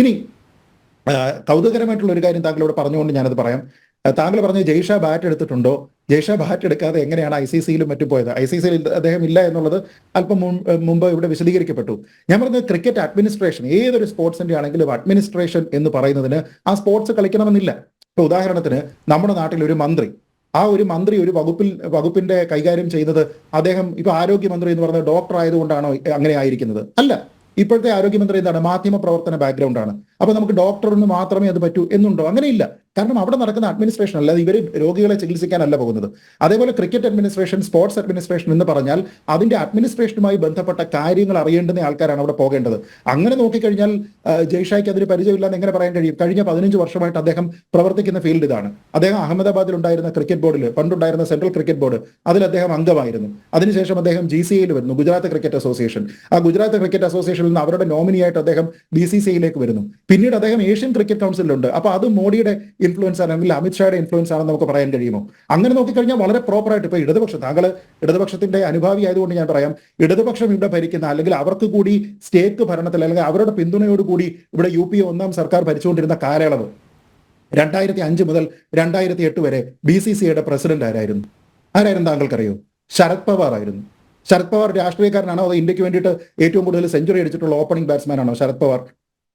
ഇനി കൗതുകരമായിട്ടുള്ള ഒരു കാര്യം താങ്കളോട് പറഞ്ഞുകൊണ്ട് ഞാനത് പറയാം. താങ്കൾ പറഞ്ഞ ജയ്ഷ ബാറ്റ് എടുത്തിട്ടുണ്ടോ? ജയ്ഷ ബാറ്റ് എടുക്കാതെ എങ്ങനെയാണ് ഐ സി സിയിലും മറ്റും പോയത്? ഐ സി സിയിൽ അദ്ദേഹം ഇല്ല എന്നുള്ളത് അല്പം മുമ്പ് ഇവിടെ വിശദീകരിക്കപ്പെട്ടു. ഞാൻ പറഞ്ഞത് ക്രിക്കറ്റ് അഡ്മിനിസ്ട്രേഷൻ ഏതൊരു സ്പോർട്സിന്റെ ആണെങ്കിലും അഡ്മിനിസ്ട്രേഷൻ എന്ന് പറയുന്നതിന് ആ സ്പോർട്സ് കളിക്കണമെന്നില്ല. ഇപ്പൊ ഉദാഹരണത്തിന് നമ്മുടെ നാട്ടിൽ ഒരു മന്ത്രി ആ ഒരു മന്ത്രി ഒരു വകുപ്പിൽ വകുപ്പിന്റെ കൈകാര്യം ചെയ്യുന്നത് അദ്ദേഹം ഇപ്പൊ ആരോഗ്യമന്ത്രി എന്ന് പറഞ്ഞ ഡോക്ടർ ആയതുകൊണ്ടാണോ അങ്ങനെ ആയിരിക്കുന്നത്? അല്ല. ഇപ്പോഴത്തെ ആരോഗ്യമന്ത്രി എന്താണ്? മാധ്യമ പ്രവർത്തന ബാക്ക്ഗ്രൗണ്ട് ആണ്. അപ്പൊ നമുക്ക് ഡോക്ടറിന് മാത്രമേ അത് പറ്റൂ എന്നുണ്ടോ? അങ്ങനെയില്ല. കാരണം അവിടെ നടക്കുന്ന അഡ്മിനിസ്ട്രേഷൻ അല്ലാതെ ഇവർ രോഗികളെ ചികിത്സിക്കാനല്ല പോകുന്നത്. അതേപോലെ ക്രിക്കറ്റ് അഡ്മിനിസ്ട്രേഷൻ സ്പോർട്സ് അഡ്മിനിസ്ട്രേഷൻ എന്ന് പറഞ്ഞാൽ അതിന്റെ അഡ്മിനിസ്ട്രേഷനുമായി ബന്ധപ്പെട്ട കാര്യങ്ങൾ അറിയേണ്ടുന്ന ആൾക്കാരാണ് അവിടെ പോകേണ്ടത്. അങ്ങനെ നോക്കിക്കഴിഞ്ഞാൽ ജയ്ഷായ്ക്ക് അതിന് പരിചയമില്ലെന്ന് എങ്ങനെ പറയാൻ കഴിയും? കഴിഞ്ഞ പതിനഞ്ച് വർഷമായിട്ട് അദ്ദേഹം പ്രവർത്തിക്കുന്ന ഫീൽഡ് ഇതാണ്. അദ്ദേഹം അഹമ്മദാബാദിൽ ഉണ്ടായിരുന്ന ക്രിക്കറ്റ് ബോർഡിൽ പണ്ടുണ്ടായിരുന്ന സെൻട്രൽ ക്രിക്കറ്റ് ബോർഡ് അതിൽ അദ്ദേഹം അംഗമായിരുന്നു. അതിനുശേഷം അദ്ദേഹം ജി സി ഐയിൽ വരുന്നു ഗുജറാത്ത് ക്രിക്കറ്റ് അസോസിയേഷൻ ആ ഗുജറാത്ത് ക്രിക്കറ്റ് അസോസിയേഷനിൽ നിന്ന് അവരുടെ നോമിനിയായിട്ട് അദ്ദേഹം ബി സി സി ഐയിലേക്ക് വരുന്നു. പിന്നീട് അദ്ദേഹം ഏഷ്യൻ ക്രിക്കറ്റ് കൗൺസിലുണ്ട് അപ്പൊ അത് മോഡിയുടെ ഇൻഫ്ലുവൻസ് ആണ് അല്ലെങ്കിൽ അമിത്ഷായുടെ ഇൻഫ്ലുവൻസ് ആണെന്ന് നമുക്ക് പറയാൻ കഴിയുമോ? അങ്ങനെ നോക്കിക്കഴിഞ്ഞാൽ വളരെ പ്രോപ്പറായിട്ട് ഇപ്പൊ ഇടതുപക്ഷം താങ്കൾ ഇടതുപക്ഷത്തിന്റെ അനുഭാവി ആയതുകൊണ്ട് ഞാൻ പറയാം ഇടതുപക്ഷം ഇവിടെ ഭരിക്കുന്ന അല്ലെങ്കിൽ അവർക്ക് കൂടി സ്റ്റേറ്റ് ഭരണത്തിൽ അല്ലെങ്കിൽ അവരുടെ പിന്തുണയോടുകൂടി ഇവിടെ യു പി ഒന്നാം സർക്കാർ ഭരിച്ചുകൊണ്ടിരുന്ന കാലയളവ് രണ്ടായിരത്തി അഞ്ച് മുതൽ രണ്ടായിരത്തി എട്ട് വരെ ബി സി സിയുടെ പ്രസിഡന്റ് ആരായിരുന്നു? ആരായിരുന്നു താങ്കൾക്കറിയോ? ശരത് പവാർ ആയിരുന്നു. ശരത് പവാർ രാഷ്ട്രീയക്കാരനാണോ അതോ ഇന്ത്യയ്ക്ക് വേണ്ടിയിട്ട് ഏറ്റവും കൂടുതൽ സെഞ്ചുറി അടിച്ചിട്ടുള്ള ഓപ്പണിംഗ് ബാറ്റ്സ്മാനാണോ ശരത് പവാർ?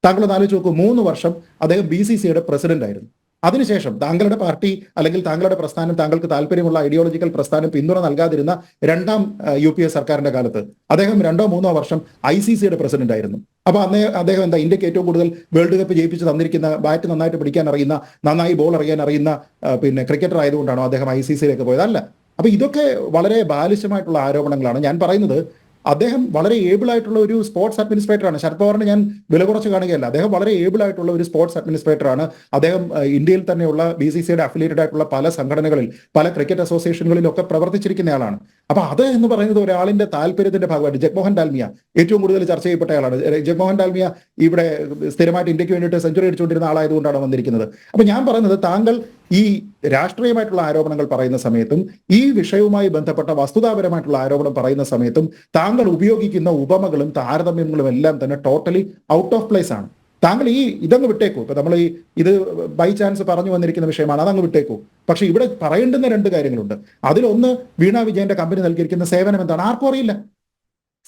താങ്കൾ ഒന്ന് ആലോചിച്ച് നോക്കൂ മൂന്ന് വർഷം അദ്ദേഹം ബി സി സിയുടെ പ്രസിഡന്റ് ആയിരുന്നു. അതിനുശേഷം താങ്കളുടെ പാർട്ടി അല്ലെങ്കിൽ താങ്കളുടെ പ്രസ്ഥാനം താങ്കൾക്ക് താല്പര്യമുള്ള ഐഡിയോളജിക്കൽ പ്രസ്ഥാനം പിന്തുണ നൽകാതിരുന്ന രണ്ടാം യു പി എ സർക്കാരിന്റെ കാലത്ത് അദ്ദേഹം രണ്ടോ മൂന്നോ വർഷം ഐ സി സിയുടെ പ്രസിഡന്റ് ആയിരുന്നു. അപ്പൊ അന്നേ അദ്ദേഹം എന്താ ഇന്ത്യയ്ക്ക് ഏറ്റവും കൂടുതൽ വേൾഡ് കപ്പ് ജയിപ്പിച്ച് തന്നിരിക്കുന്ന ബാറ്റ് നന്നായിട്ട് പിടിക്കാൻ അറിയുന്ന നന്നായി ബോൾ അറിയാൻ അറിയുന്ന പിന്നെ ക്രിക്കറ്റർ ആയതുകൊണ്ടാണോ അദ്ദേഹം ഐ സി സിയിലേക്ക് പോയത്? അല്ല. അപ്പൊ ഇതൊക്കെ വളരെ ബാലിശമായിട്ടുള്ള ആരോപണങ്ങളാണ്. ഞാൻ പറയുന്നത് അദ്ദേഹം വളരെ ഏബിൾ ആയിട്ടുള്ള ഒരു സ്പോർട്സ് അഡ്മിനിസ്ട്രേറ്റർ ആണ്. ശരത് പവാറിനെ ഞാൻ വില കുറച്ച് കാണുകയല്ല. അദ്ദേഹം വളരെ ഏബിൾ ആയിട്ടുള്ള ഒരു സ്പോർട്സ് അഡ്മിനിസ്ട്രേറ്റർ ആണ്. അദ്ദേഹം ഇന്ത്യയിൽ തന്നെയുള്ള ബി സി സിയുടെ അഫിലിയേറ്റഡ് ആയിട്ടുള്ള പല സംഘടനകളിൽ പല ക്രിക്കറ്റ് അസോസിയേഷനുകളിലൊക്കെ പ്രവർത്തിച്ചിരിക്കുന്ന ആളാണ്. അപ്പൊ അത് എന്ന് പറയുന്നത് ഒരാളിന്റെ താല്പര്യത്തിന്റെ ഭാഗമായിട്ട് ജഗ്മോഹൻ ഡാൽമിയ ഏറ്റവും കൂടുതൽ ചർച്ച ചെയ്യപ്പെട്ട ആളാണ്. ജഗ്മോഹൻ ഡാൽമിയ ഇവിടെ സ്ഥിരമായിട്ട് ഇന്ത്യയ്ക്ക് വേണ്ടിയിട്ട് സെഞ്ചുറി അടിച്ചുകൊണ്ടിരുന്ന ആളായതുകൊണ്ടാണ് വന്നിരിക്കുന്നത്. അപ്പൊ ഞാൻ പറയുന്നത് താങ്കൾ ഈ രാഷ്ട്രീയമായിട്ടുള്ള ആരോപണങ്ങൾ പറയുന്ന സമയത്തും ഈ വിഷയവുമായി ബന്ധപ്പെട്ട വസ്തുതാപരമായിട്ടുള്ള ആരോപണം പറയുന്ന സമയത്തും താങ്കൾ ഉപയോഗിക്കുന്ന ഉപമകളും താരതമ്യങ്ങളും എല്ലാം തന്നെ ടോട്ടലി ഔട്ട് ഓഫ് പ്ലേസ് ആണ്. താങ്കൾ ഈ ഇതങ്ങ് വിട്ടേക്കൂ. ഇപ്പൊ നമ്മൾ ഈ ഇത് ബൈ ചാൻസ് പറഞ്ഞു വന്നിരിക്കുന്ന വിഷയമാണ് അതങ്ങ് വിട്ടേക്കൂ. പക്ഷെ ഇവിടെ പറയേണ്ടുന്ന രണ്ട് കാര്യങ്ങളുണ്ട്. അതിലൊന്ന് വീണ വിജയന്റെ കമ്പനി നൽകിയിരിക്കുന്ന സേവനം എന്താണ്? ആർക്കും അറിയില്ല.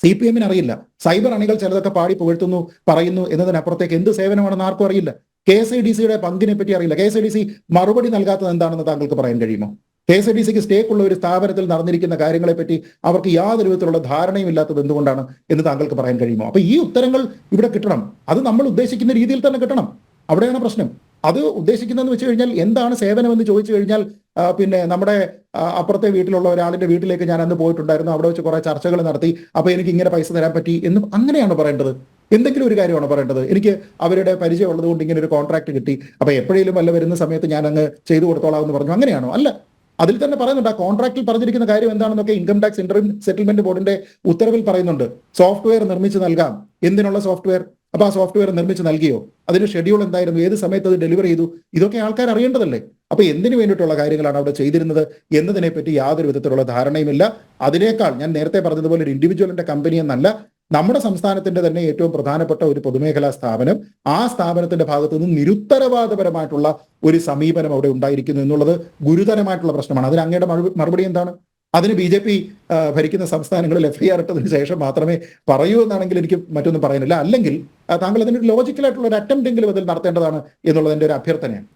സി പി എമ്മിന് അറിയില്ല. സൈബർ അണികൾ ചിലതൊക്കെ പാടി പുകഴ്ത്തുന്നു പറയുന്നു എന്നതിനപ്പുറത്തേക്ക് എന്ത് സേവനമാണെന്ന് ആർക്കും അറിയില്ല. കെ എസ് ഐ ഡി സിയുടെ പങ്കിനെ പറ്റി അറിയില്ല. K S I D C മറുപടി നൽകാത്തത് എന്താണെന്ന് താങ്കൾക്ക് പറയാൻ കഴിയുമോ? കെ എസ് ഐ ഡി സിക്ക് സ്റ്റേക്ക് ഉള്ള ഒരു സ്ഥാപനത്തിൽ നടന്നിരിക്കുന്ന കാര്യങ്ങളെ പറ്റി അവർക്ക് യാതൊരു വിധത്തിലുള്ള ധാരണയും ഇല്ലാത്തത് എന്തുകൊണ്ടാണ് എന്ന് താങ്കൾക്ക് പറയാൻ കഴിയുമോ? അപ്പൊ ഈ ഉത്തരങ്ങൾ ഇവിടെ കിട്ടണം. അത് നമ്മൾ ഉദ്ദേശിക്കുന്ന രീതിയിൽ തന്നെ കിട്ടണം. അവിടെയാണ് പ്രശ്നം. അത് ഉദ്ദേശിക്കുന്നതെന്ന് വെച്ച് കഴിഞ്ഞാൽ എന്താണ് സേവനം എന്ന് ചോദിച്ചു കഴിഞ്ഞാൽ പിന്നെ നമ്മുടെ അപ്പുറത്തെ വീട്ടിലുള്ള ഒരാളിന്റെ വീട്ടിലേക്ക് ഞാൻ അന്ന് പോയിട്ടുണ്ടായിരുന്നു. അവിടെ വെച്ച് കുറെ ചർച്ചകൾ നടത്തി. അപ്പൊ എനിക്ക് ഇങ്ങനെ പൈസ തരാൻ പറ്റി എന്ന് അങ്ങനെയാണ് പറയേണ്ടത്. എന്തെങ്കിലും ഒരു കാര്യമാണോ പറയേണ്ടത്? എനിക്ക് അവരുടെ പരിചയം ഉള്ളത് കൊണ്ട് ഇങ്ങനെ ഒരു കോൺട്രാക്ട് കിട്ടി. അപ്പൊ എപ്പോഴേലും വല്ല വരുന്ന സമയത്ത് ഞാൻ അങ്ങ് ചെയ്തു കൊടുത്തോളാം എന്ന് പറഞ്ഞു. അങ്ങനെയാണോ? അല്ല. അതിൽ തന്നെ പറയുന്നുണ്ട് ആ കോൺട്രാക്റ്റിൽ പറഞ്ഞിരിക്കുന്ന കാര്യം എന്താണെന്നൊക്കെ ഇൻകം ടാക്സ് ഇന്റർം സെറ്റിൽമെന്റ് ബോർഡിന്റെ ഉത്തരവിൽ പറയുന്നുണ്ട്. സോഫ്റ്റ്വെയർ നിർമ്മിച്ച് നൽകാം. എന്തിനുള്ള സോഫ്റ്റ്വെയർ അപ്പൊ ആ സോഫ്റ്റ്വെയർ നിർമ്മിച്ച് നൽകിയോ? അതിന്റെ ഷെഡ്യൂൾ എന്തായിരുന്നു? ഏത് സമയത്ത് അത് ഡെലിവർ ചെയ്തു? ഇതൊക്കെ ആൾക്കാർ അറിയേണ്ടതല്ലേ? അപ്പൊ എന്തിനു വേണ്ടിയിട്ടുള്ള കാര്യങ്ങളാണ് അവിടെ ചെയ്തിരുന്നത് എന്നതിനെ പറ്റി യാതൊരു വിധത്തിലുള്ള ധാരണയുമില്ല. അതിനേക്കാൾ ഞാൻ നേരത്തെ പറഞ്ഞതുപോലെ ഒരു ഇൻഡിവിജ്വലിന്റെ കമ്പനി എന്നല്ല നമ്മുടെ സംസ്ഥാനത്തിന്റെ തന്നെ ഏറ്റവും പ്രധാനപ്പെട്ട ഒരു പൊതുമേഖലാ സ്ഥാപനം ആ സ്ഥാപനത്തിന്റെ ഭാഗത്തു നിന്ന് നിരുത്തരവാദപരമായിട്ടുള്ള ഒരു സമീപനം അവിടെ ഉണ്ടായിരിക്കുന്നു എന്നുള്ളത് ഗുരുതരമായിട്ടുള്ള പ്രശ്നമാണ്. അതിന് അങ്ങയുടെ മറുപടി എന്താണ്? അതിന് ബി ജെ പി ഭരിക്കുന്ന സംസ്ഥാനങ്ങളിൽ എഫ് ഐ ആർ ഇട്ടതിന് ശേഷം മാത്രമേ പറയൂ എന്നാണെങ്കിൽ എനിക്ക് മറ്റൊന്നും പറയാനില്ല. അല്ലെങ്കിൽ താങ്കൾ അതിനൊരു ലോജിക്കലായിട്ടുള്ള ഒരു അറ്റംപ്റ്റ് എങ്കിലും അതിൽ നടത്തേണ്ടതാണ് എന്നുള്ളത് എന്റെ ഒരു അഭ്യർത്ഥനയാണ്.